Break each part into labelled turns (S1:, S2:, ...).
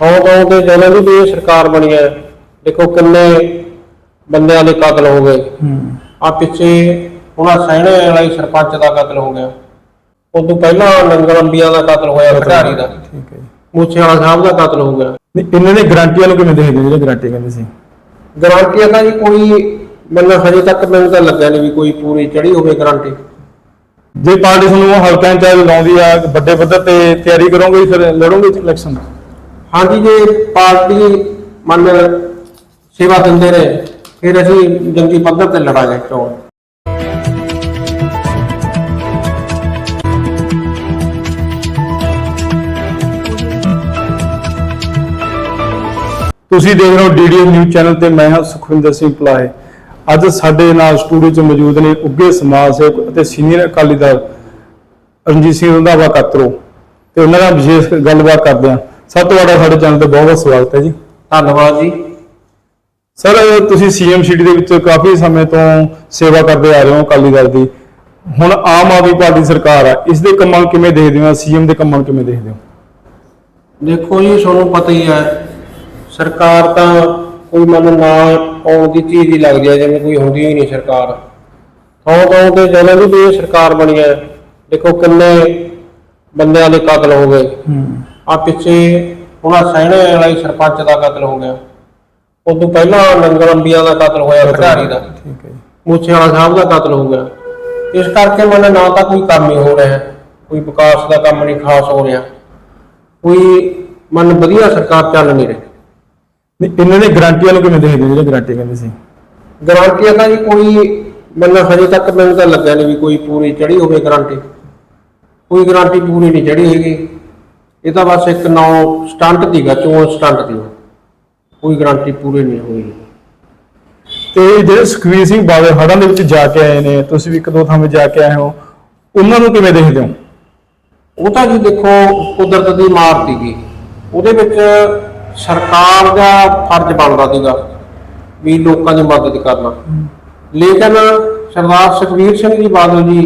S1: ਥਾਂ ਥਾਂ ਤੇ ਜਦੋਂ ਦੀ ਵੀ ਇਹ ਸਰਕਾਰ ਬਣੀ ਹੈ। ਦੇਖੋ ਕਿੰਨੇ ਬੰਦਿਆਂ ਦੇ ਕਤਲ ਹੋ ਗਏ।
S2: ਹੂੰ।
S1: ਆ ਪਿੱਛੇ ਉਹਨਾਂ ਸੈਣੇ ਵਾਲਾ ਸਰਪੰਚ ਦਾ ਕਤਲ ਹੋ ਗਿਆ। ਉਦੋਂ ਪਹਿਲਾਂ ਨੰਗਲ ਅੰਬੀਆਂ ਦਾ ਕਤਲ ਹੋਇਆ ਖਿਡਾਰੀ ਦਾ।
S2: ਠੀਕ ਹੈ ਜੀ।
S1: ਮੂਛੇ ਵਾਲਾ ਸਾਹਿਬ ਦਾ ਕਤਲ ਹੋ ਗਿਆ।
S2: ਨਹੀਂ ਇਹਨਾਂ ਨੇ ਗਾਰੰਟੀਆਂ ਨੂੰ ਕਿਵੇਂ ਦੇਖਦੇ ਜਿਹੜੇ ਗਾਰੰਟੀ ਕਹਿੰਦੇ ਸੀ?
S1: ਗਾਰੰਟੀ ਤਾਂ ਜੀ ਕੋਈ ਮੈਨੂੰ ਹਜੇ ਤੱਕ ਮੈਨੂੰ ਤਾਂ ਲੱਗਿਆ ਨਹੀਂ ਵੀ ਕੋਈ ਪੂਰੀ ਚੜੀ ਹੋਵੇ ਗਾਰੰਟੀ।
S2: ਜੇ ਪਾਰਟੀ ਤੁਹਾਨੂੰ ਹਲਕਾ ਇੰਚਾਰਜ ਲਾਉਂਦੀ ਆ ਵੱਡੇ ਪੱਧਰ ਤੇ ਤਿਆਰੀ ਕਰੋਗੇ ਫਿਰ ਲੜੋਗੇ ਇਲੈਕਸ਼ਨ?
S1: ਹਾਂਜੀ, ਜੇ ਪਾਰਟੀ ਮੰਨ ਸੇਵਾ ਦਿੰਦੇ ਰਹੇ ਫਿਰ ਅਸੀਂ ਜੰਗੀ ਪੱਧਰ ਤੇ ਲੜਾਂਗੇ ਚੋਣ
S2: ਤੁਸੀਂ ਦੇਖ ਰਹੇ ਹੋ ਡੀਡੀ ਨਿਊਜ਼ ਚੈਨਲ ਤੇ ਮੈਂ ਹਾਂ ਸੁਖਵਿੰਦਰ ਸਿੰਘ ਪਲਾਏ ਅੱਜ ਸਾਡੇ ਨਾਲ ਸਟੂਡੀਓ 'ਚ ਮੌਜੂਦ ਨੇ ਉੱਗੇ ਸਮਾਜ ਸੇਵਕ ਅਤੇ ਸੀਨੀਅਰ ਅਕਾਲੀ ਦਲ ਰਣਜੀਤ ਸਿੰਘ ਰੰਧਾਵਾ ਕਾਤਰੋ। ਤੇ ਉਹਨਾਂ ਨਾਲ ਵਿਸ਼ੇਸ਼ ਗੱਲਬਾਤ ਕਰਦੇ ਹਾਂ। ਸਭ ਤੋਂ ਵੱਡਾ ਸਾਡੇ ਚੈਨਲ ਤੇ ਬਹੁਤ ਬਹੁਤ ਸਵਾਗਤ ਹੈ ਜੀ।
S1: ਧੰਨਵਾਦ ਜੀ।
S2: ਸਰ ਤੁਸੀਂ ਸੀਐਮ ਸਿਟੀ ਦੇ ਵਿੱਚ ਕਾਫੀ ਸਮੇਂ ਤੋਂ ਸੇਵਾ ਕਰਦੇ ਆ ਰਹੇ ਹੋ ਅਕਾਲੀ ਦਲ ਦੀ। ਹੁਣ ਆਮ ਆਦਮੀ ਪਾਰਟੀ ਸਰਕਾਰ ਆ ਇਸ ਦੇ ਕੰਮਾਂ ਨੂੰ ਕਿਵੇਂ ਦੇਖਦੇ ਹੋ? ਸੀਐਮ ਦੇ ਕੰਮਾਂ ਨੂੰ ਕਿਵੇਂ ਦੇਖਦੇ ਹੋ?
S1: ਦੇਖੋ ਜੀ ਤੁਹਾਨੂੰ ਪਤਾ ਹੀ ਹੈ ਸਰਕਾਰ ਤਾਂ ਕੋਈ ਮਨ ਨਾ ਆਉਣ ਦੀ ਚੀਜ਼ ਹੀ ਲੱਗਦੀ ਹੈ ਜਿਵੇਂ ਕੋਈ ਹੁੰਦੀ ਹੀ ਨਹੀਂ ਸਰਕਾਰ। ਥਾਂ ਥਾਂ ਤੇ ਜਦੋਂ ਵੀ ਇਹ ਸਰਕਾਰ ਬਣੀ ਹੈ ਦੇਖੋ ਕਿੰਨੇ ਬੰਦਿਆਂ ਦੇ ਕਤਲ ਹੋ ਗਏ।
S2: ਹੂੰ।
S1: ਆ ਪਿੱਛੇ ਉਹਨਾਂ ਸੈਣੇ ਵਾਲਾ ਸਰਪੰਚ ਦਾ ਕਤਲ ਹੋ ਗਿਆ। ਉਦੋਂ ਪਹਿਲਾਂ ਨੰਗਲ ਅੰਬੀਆਂ ਦਾ ਕਤਲ ਹੋਇਆ ਖਿਡਾਰੀ ਦਾ।
S2: ਠੀਕ ਹੈ ਜੀ।
S1: ਮੂਛੇ ਵਾਲਾ ਸਾਹਿਬ ਦਾ ਕਤਲ ਹੋ ਗਿਆ। ਇਸ ਕਰਕੇ ਮਨ ਨਾ ਤਾਂ ਕੋਈ ਕੰਮ ਹੀ ਹੋ ਰਿਹਾ ਕੋਈ ਵਿਕਾਸ ਦਾ ਕੰਮ ਨਹੀਂ ਖਾਸ ਹੋ ਰਿਹਾ। ਕੋਈ ਮਨ ਵਧੀਆ ਸਰਕਾਰ ਚੱਲ ਨਹੀਂ ਰਹੀ।
S2: ਨਹੀਂ ਇਹਨਾਂ ਨੇ ਗਾਰੰਟੀਆਂ ਨੂੰ ਕਿਵੇਂ ਦੇਖਦੇ ਜਿਹੜੇ ਗਾਰੰਟੀ ਕਹਿੰਦੇ ਸੀ?
S1: ਗਾਰੰਟੀ ਤਾਂ ਜੀ ਕੋਈ ਮੈਨੂੰ ਹਜੇ ਤੱਕ ਮੈਨੂੰ ਤਾਂ ਲੱਗਿਆ ਨਹੀਂ ਵੀ ਕੋਈ ਪੂਰੀ ਚੜੀ ਹੋਵੇ ਗਾਰੰਟੀ ਕੋਈ ਗਾਰੰਟੀ ਪੂਰੀ ਨਹੀਂ ਚੜੀ ਹੈਗੀ ਇਹ ਤਾਂ ਬਸ ਇੱਕ ਨੌ ਸਟੰਟ ਦੀਗਾ ਚੋਣ ਸਟੰਟ ਦੀ ਕੋਈ ਗਾਰੰਟੀ ਪੂਰੀ ਨਹੀਂ ਹੋਈ।
S2: ਤੇ ਜਿਹੜੇ ਸੁਖਵੀਰ ਸਿੰਘ ਬਾਦਲ ਹੜ੍ਹਾਂ ਦੇ ਵਿੱਚ ਜਾ ਕੇ ਆਏ ਨੇ ਤੁਸੀਂ ਵੀ ਇੱਕ ਦੋ ਥਾਵੇਂ ਜਾ ਕੇ ਆਏ ਹੋ ਉਹਨਾਂ ਨੂੰ ਕਿਵੇਂ ਦੇਖਦੇ ਹੋ?
S1: ਉਹ ਤਾਂ ਜੀ ਦੇਖੋ ਕੁਦਰਤ ਦੀ ਮਾਰ ਸੀਗੀ। ਉਹਦੇ ਵਿੱਚ ਸਰਕਾਰ ਦਾ ਫਰਜ਼ ਬਣਦਾ ਸੀਗਾ ਵੀ ਲੋਕਾਂ ਦੀ ਮਦਦ ਕਰਨਾ। ਲੇਕਿਨ ਸਰਦਾਰ ਸੁਖਵੀਰ ਸਿੰਘ ਜੀ ਬਾਦਲ ਜੀ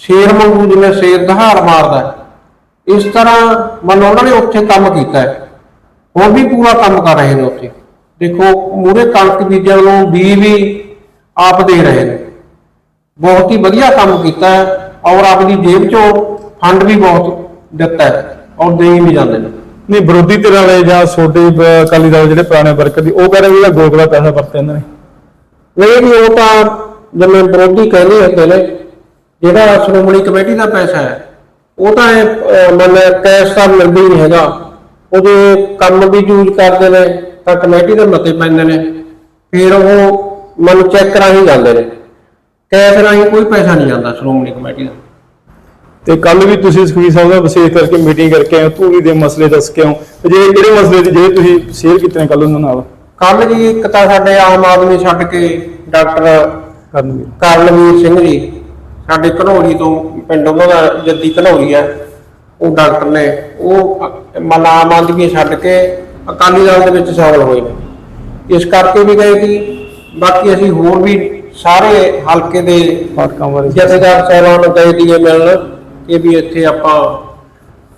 S1: ਸ਼ੇਰ ਵਾਂਗੂ ਜਿਵੇਂ ਸ਼ੇਰ ਦਹਾੜ ਮਾਰਦਾ ਹੈ, ਇਸ ਤਰ੍ਹਾਂ ਮਨ ਉਹਨਾਂ ਨੇ ਉੱਥੇ ਕੰਮ ਕੀਤਾ ਹੈ। ਹੁਣ ਵੀ ਪੂਰਾ ਕੰਮ ਕਰ ਰਹੇ ਨੇ ਉੱਥੇ। ਦੇਖੋ ਮੂਰੇ ਕਣਕ ਬੀਜਣ ਨੂੰ ਬੀ ਵੀ ਆਪ ਦੇ ਰਹੇ ਨੇ। ਬਹੁਤ ਹੀ ਵਧੀਆ ਕੰਮ ਕੀਤਾ ਹੈ ਔਰ ਆਪਣੀ ਜੇਬ ਚੋਂ ਫੰਡ ਵੀ ਬਹੁਤ ਦਿੱਤਾ ਹੈ ਔਰ ਦੇਈ ਵੀ ਜਾਂਦੇ ਨੇ।
S2: ਨਹੀਂ ਵਿਰੋਧੀ ਧਿਰਾਂ ਵਾਲੇ ਜਾਂ ਛੋਟੇ ਅਕਾਲੀ ਦਲ ਜਿਹੜੇ ਪੁਰਾਣੇ ਵਰਕਰ ਦੀ ਉਹ ਕਹਿ ਰਹੇ ਵੀ ਇਹ ਗੋਗਲਾ ਪੈਸਾ ਵਰਤਿਆ ਇਹਨਾਂ ਨੇ।
S1: ਨਹੀਂ ਵੀ ਉਹ ਤਾਂ ਜਿਵੇਂ ਵਿਰੋਧੀ ਕਹਿੰਦੇ ਹੁੰਦੇ ਨੇ ਜਿਹੜਾ ਸ਼੍ਰੋਮਣੀ ਕਮੇਟੀ ਦਾ ਪੈਸਾ ਹੈ ਉਹ ਤਾਂ ਮੰਨ ਕੈਸ਼ ਤਾਂ ਮਿਲਦਾ ਹੀ ਨਹੀਂ ਹੈਗਾ। ਉਹਦੇ ਕੰਮ ਵੀ ਯੂਜ਼ ਕਰਦੇ ਨੇ ਤਾਂ ਕਮੇਟੀ ਦੇ ਮਤੇ ਪੈਂਦੇ ਨੇ। ਫਿਰ ਉਹ ਮਨ ਚੈੱਕ ਰਾਹੀਂ ਜਾਂਦੇ ਨੇ। ਕੈਸ਼ ਰਾਹੀਂ ਕੋਈ ਪੈਸਾ ਨਹੀਂ ਜਾਂਦਾ ਸ਼੍ਰੋਮਣੀ ਕਮੇਟੀ ਦਾ।
S2: ਤੇ ਕੱਲ ਵੀ ਤੁਸੀਂ ਸੁਖਵੀਰ ਸਾਹਿਬ ਦਾ ਵਿਸ਼ੇਸ਼ ਕਰਕੇ ਮੀਟਿੰਗ ਕਰਕੇ ਆਏ ਧੂਰੀ ਦੇ ਮਸਲੇ ਦੱਸ ਕੇ ਆਓ ਤੇ ਜੇ ਕਿਹੜੇ ਮਸਲੇ ਦੀ ਜਿਹੜੇ ਤੁਸੀਂ ਸ਼ੇਅਰ ਕੀਤੇ ਨੇ ਕੱਲ ਉਹਨਾਂ ਨਾਲ?
S1: ਕੱਲ ਜੀ ਇੱਕ ਤਾਂ ਸਾਡੇ ਆਮ ਆਦਮੀ ਛੱਡ ਕੇ ਡਾਕਟਰ
S2: ਕਰਨਵੀਰ।
S1: ਕਰਨਵੀਰ ਸਿੰਘ ਜੀ ਸਾਡੇ ਘਨੌਰੀ ਤੋਂ ਪਿੰਡ ਉਹਨਾਂ ਦਾ ਜੱਦੀ ਘਨੌਰੀ ਹੈ ਉਹ ਡਾਕਟਰ ਨੇ ਉਹ ਅ- ਮਨ ਆਮ ਆਦਮੀ ਛੱਡ ਕੇ ਅਕਾਲੀ ਦਲ ਦੇ ਵਿੱਚ ਸ਼ਾਮਲ ਹੋਏ ਨੇ। ਇਸ ਕਰਕੇ ਵੀ ਗਏ ਕਿ ਬਾਕੀ ਅਸੀਂ ਹੋਰ ਵੀ ਸਾਰੇ ਹਲਕੇ ਦੇ
S2: ਫਾਟਕਾਂ ਬਾਰੇ
S1: ਜਥੇਦਾਰ ਸਾਹਿਬਾਨ ਨੂੰ ਗਏ ਦੀਏ ਮਿਲਣ ਕਿ ਵੀ ਇੱਥੇ ਆਪਾਂ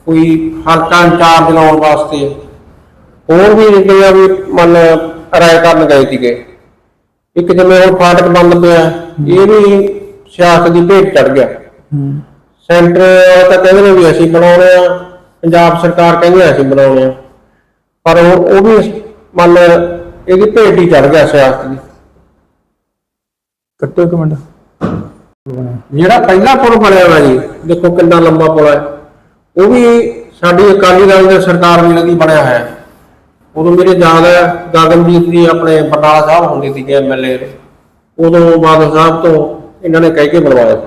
S1: ਕੋਈ ਹਲਕਾ ਇੰਚਾਰਜ ਲਾਉਣ ਵਾਸਤੇ ਹੋਰ ਵੀ ਜਿਹੜੀਆਂ ਵੀ ਮਨ ਰਾਏ ਕਰਨ ਗਏ ਸੀਗੇ। ਇੱਕ ਜਿਵੇਂ ਹੁਣ ਫਾਟਕ ਬੰਦ ਪਿਆ ਇਹ ਵੀ ਸਿਆਸਤ ਦੀ ਭੇਟ ਚੜ ਗਿਆ।
S2: ਹੂੰ
S1: ਸੈਂਟਰ ਵਾਲੇ ਤਾਂ ਕਹਿੰਦੇ ਨੇ ਵੀ ਅਸੀਂ ਬਣਾਉਣੇ ਆ ਪੰਜਾਬ ਸਰਕਾਰ ਕਹਿੰਦੀ ਅਸੀਂ ਬਣਾਉਣੇ ਆ। ਪਰ ਉਹ ਉਹ ਵੀ ਮੰਨ ਇਹਦੀ ਭੇਟ ਹੀ ਚੜ ਗਿਆ ਸਿਆਸਤ ਦੀ।
S2: ਕੱਟੋ ਇੱਕ ਮਿੰਟ।
S1: ਜਿਹੜਾ ਪਹਿਲਾ ਪੁਲ ਬਣਿਆ ਹੋਇਆ ਜੀ ਦੇਖੋ ਕਿੰਨਾ ਲੰਬਾ ਪੁਲ ਹੈ। ਉਹ ਵੀ ਸਾਡੀ ਅਕਾਲੀ ਦਲ ਦੀ ਸਰਕਾਰ ਵੇਲੇ ਦੀ ਬਣਿਆ ਹੋਇਆ। ਉਦੋਂ ਮੇਰੇ ਯਾਦ ਹੈ ਗਗਨਜੀਤ ਜੀ ਆਪਣੇ ਬਟਾਲਾ ਸਾਹਿਬ ਹੁੰਦੇ ਸੀਗੇ ਐਮਐਲਏ ਉਦੋਂ ਬਾਦਲ ਸਾਹਿਬ ਤੋਂ ਇਹਨਾਂ ਨੇ ਕਹਿ ਕੇ ਬਣਵਾਇਆ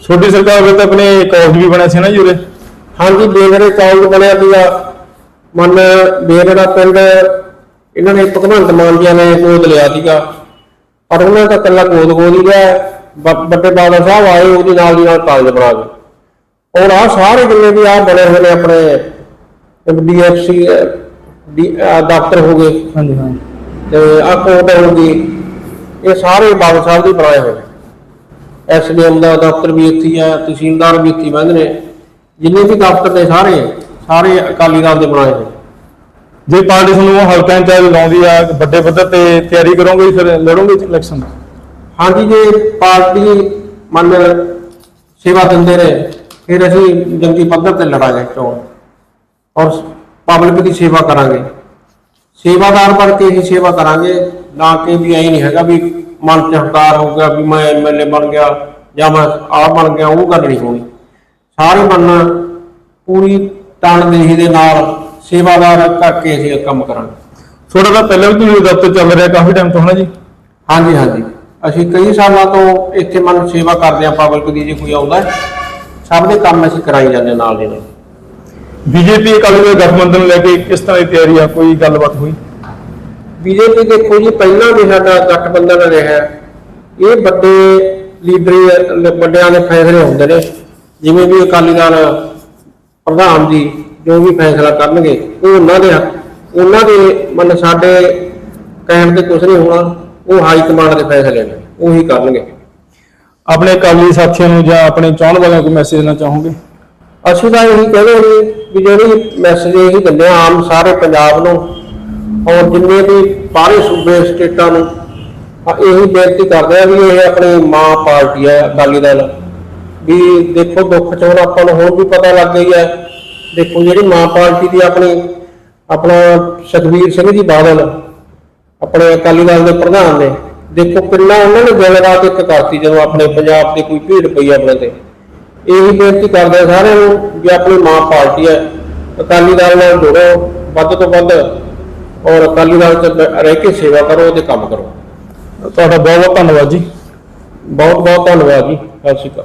S2: ਛੋਟੀ ਸਰਕਾਰ ਤਾਂ ਆਪਣੇ ਕਾਲਜ ਵੀ ਬਣਿਆ ਸੀ ਨਾ ਜੀ ਉਰੇ?
S1: ਹਾਂਜੀ ਬੇਗੜੇ ਕਾਲਜ ਬਣਿਆ ਸੀਗਾ। ਮਨ ਬੇਗੜਾ ਪਿੰਡ ਇਹਨਾਂ ਨੇ ਭਗਵੰਤ ਮਾਨ ਜੀ ਨੇ ਗੋਦ ਲਿਆ ਸੀਗਾ। ਪਰ ਉਹਨਾਂ ਦਾ ਇਕੱਲਾ ਗੋਦ ਗੋਦ ਹੀ ਗਿਆ। ਵੱਡੇ ਬਾਦਲ ਸਾਹਿਬ ਆਏ ਉਹਦੇ ਨਾਲ ਦੀ ਨਾਲ ਕਾਲਜ ਬਣਾ ਗਏ ਔਰ ਆ ਸਾਰੇ ਜਿੰਨੇ ਵੀ ਆ ਬਣੇ ਹੋਏ ਨੇ ਆਪਣੇ ਡੀਐਫਸੀ ਦਫ਼ਤਰ ਹੋ ਗਏ।
S2: ਹਾਂਜੀ ਹਾਂ
S1: ਤੇ ਆ ਕੋਟ ਹੋ ਗਈ। ਇਹ ਸਾਰੇ ਬਾਦਲ ਸਾਹਿਬ ਦੇ ਬਣਾਏ ਹੋਏ ਨੇ। ਐਸਡੀਐਮ ਦਾ ਦਫ਼ਤਰ ਵੀ ਇੱਥੇ ਆ ਤਹਿਸੀਲਦਾਰ ਵੀ ਇੱਥੇ ਹੀ ਬਹਿੰਦੇ ਨੇ ਜਿੰਨੇ ਵੀ ਦਫ਼ਤਰ ਨੇ ਸਾਰੇ ਸਾਰੇ ਅਕਾਲੀ ਦਲ ਦੇ ਬਣਾਏ ਨੇ
S2: ਜੇ ਪਾਰਟੀ ਤੁਹਾਨੂੰ ਹਲਕਾ ਇੰਚਾਰਜ ਲਾਉਂਦੀ ਆ ਵੱਡੇ ਪੱਧਰ ਤੇ ਤਿਆਰੀ ਕਰੋਗੇ ਫਿਰ ਲੜੋਗੇ ਇਲੈਕਸ਼ਨ
S1: ਹਾਂਜੀ ਜੇ ਪਾਰਟੀ ਮੰਨ ਸੇਵਾ ਦਿੰਦੇ ਨੇ ਫਿਰ ਅਸੀਂ ਜੰਗੀ ਪੱਧਰ ਤੇ ਲੜਾਂਗੇ ਚੋਣ। ਔਰ ਪਬਲਿਕ ਦੀ ਸੇਵਾ ਕਰਾਂਗੇ। ਸੇਵਾਦਾਰ ਬਣ ਕੇ ਹੀ ਸੇਵਾ ਕਰਾਂਗੇ। ਨਾ ਕਿ ਵੀ ਐ ਨਹੀਂ ਹੈਗਾ ਵੀ ਮਨ ਚ ਹੰਕਾਰ ਹੋ ਗਿਆ ਵੀ ਮੈਂ ਐਮਐਲਏ ਬਣ ਗਿਆ ਜਾਂ ਮੈਂ ਆ ਬਣ ਗਿਆ ਉਹ ਗੱਲ ਨਹੀਂ ਹੋਣੀ। ਸਾਰੇ ਮੰਨ ਪੂਰੀ ਤਨਦੇਹੀ ਦੇ ਨਾਲ ਸੇਵਾਦਾਰ ਕਰਕੇ ਅਸੀਂ ਕੰਮ ਕਰਾਂਗੇ।
S2: ਤੁਹਾਡਾ ਤਾਂ ਪਹਿਲਾਂ ਵੀ ਤੁਸੀਂ ਦਫ਼ਤਰ ਚੱਲ ਰਿਹਾ ਕਾਫੀ ਟਾਈਮ ਤੋਂ ਹਨਾ ਜੀ?
S1: ਹਾਂਜੀ ਹਾਂਜੀ। ਅਸੀਂ ਕਈ ਸਾਲਾਂ ਤੋਂ ਇੱਥੇ ਮਨ ਸੇਵਾ ਕਰਦੇ ਹਾਂ ਪਬਲਿਕ ਦੀ ਜੇ ਕੋਈ ਆਉਂਦਾ। ਸਭ ਦੇ ਕੰਮ ਅਸੀਂ ਕਰਾਈ ਜਾਂਦੇ ਨਾਲ ਦੇ ਨਾਲ।
S2: ਬੀਜੇਪੀ ਅਕਾਲੀ ਦਲ ਗਠਬੰਧਨ ਲੈ ਕੇ ਕਿਸ ਤਰ੍ਹਾਂ ਦੀ ਤਿਆਰੀ ਆ? ਕੋਈ ਗੱਲਬਾਤ ਹੋਈ?
S1: ਬੀਜੇਪੀ ਦੇਖੋ ਜੀ ਪਹਿਲਾਂ ਵੀ ਸਾਡਾ ਗਠਬੰਧਨ ਰਿਹਾ। ਇਹ ਵੱਡੇ ਲੀਡਰੀ ਵੱਡਿਆਂ ਦੇ ਫੈਸਲੇ ਹੁੰਦੇ ਨੇ ਜਿਵੇਂ ਵੀ ਅਕਾਲੀ ਦਲ ਪ੍ਰਧਾਨ ਜੀ ਜੋ ਵੀ ਫੈਸਲਾ ਕਰਨਗੇ ਉਹ ਉਹਨਾਂ ਦੇ ਉਹਨਾਂ ਦੇ ਮਨ ਸਾਡੇ ਕਹਿਣ ਤੇ ਕੁਝ ਨਹੀਂ ਹੋਣਾ ਉਹ ਹਾਈ ਕਮਾਂਡ ਦੇ ਫੈਸਲੇ ਨੇ ਉਹੀ ਕਰਨਗੇ
S2: ਆਪਣੇ ਅਕਾਲੀ ਸਾਥੀਆਂ ਨੂੰ ਜਾਂ ਆਪਣੇ ਚਾਹਣ ਵਾਲਿਆਂ ਨੂੰ ਮੈਸੇਜ ਦੇਣਾ ਚਾਹੋਗੇ
S1: ਅਸੀਂ ਤਾਂ ਇਹੀ ਕਹਿੰਦੇ ਹਾਂ ਵੀ ਜਿਹੜੀ ਮੈਸੇਜ ਇਹੀ ਦਿੰਦੇ ਆਮ ਸਾਰੇ ਪੰਜਾਬ ਨੂੰ ਔਰ ਜਿੰਨੇ ਵੀ ਬਾਹਰੇ ਸੂਬੇ ਸਟੇਟਾਂ ਨੂੰ ਇਹੀ ਬੇਨਤੀ ਕਰਦੇ ਆ ਵੀ ਇਹ ਆਪਣੀ ਮਾਂ ਪਾਰਟੀ ਹੈ ਅਕਾਲੀ ਦਲ। ਵੀ ਦੇਖੋ ਦੁੱਖ ਚ ਆਪਾਂ ਨੂੰ ਹੁਣ ਵੀ ਪਤਾ ਲੱਗ ਗਈ ਹੈ। ਦੇਖੋ ਜਿਹੜੀ ਮਾਂ ਪਾਰਟੀ ਦੀ ਆਪਣੀ, ਆਪਣਾ ਸੁਖਬੀਰ ਸਿੰਘ ਜੀ ਬਾਦਲ, ਆਪਣੇ ਅਕਾਲੀ ਦਲ ਦੇ ਪ੍ਰਧਾਨ ਨੇ, ਦੇਖੋ ਕਿੰਨਾ ਉਹਨਾਂ ਨੇ ਦਿਲ ਰਾਤ ਇੱਕ ਕਰਤੀ ਜਦੋਂ ਆਪਣੇ ਪੰਜਾਬ ਤੇ ਕੋਈ ਭੀੜ ਪਈ ਆਪਣੇ ਤੇ। ਇਹੀ ਬੇਨਤੀ ਕਰਦੇ ਸਾਰਿਆਂ ਨੂੰ ਵੀ ਆਪਣੀ ਮਾਂ ਪਾਰਟੀ ਹੈ, ਅਕਾਲੀ ਦਲ ਨਾਲ ਜੁੜੋ, ਵੱਧ ਤੋਂ ਵੱਧ ਔਰ ਅਕਾਲੀ ਦਲ ਚ ਰਹਿ ਕੇ ਸੇਵਾ ਕਰੋ ਤੇ ਕੰਮ ਕਰੋ।
S2: ਤੁਹਾਡਾ ਬਹੁਤ ਬਹੁਤ ਧੰਨਵਾਦ ਜੀ।
S1: ਬਹੁਤ ਬਹੁਤ ਧੰਨਵਾਦ ਜੀ। ਸਤਿ ਸ਼੍ਰੀ ਅਕਾਲ।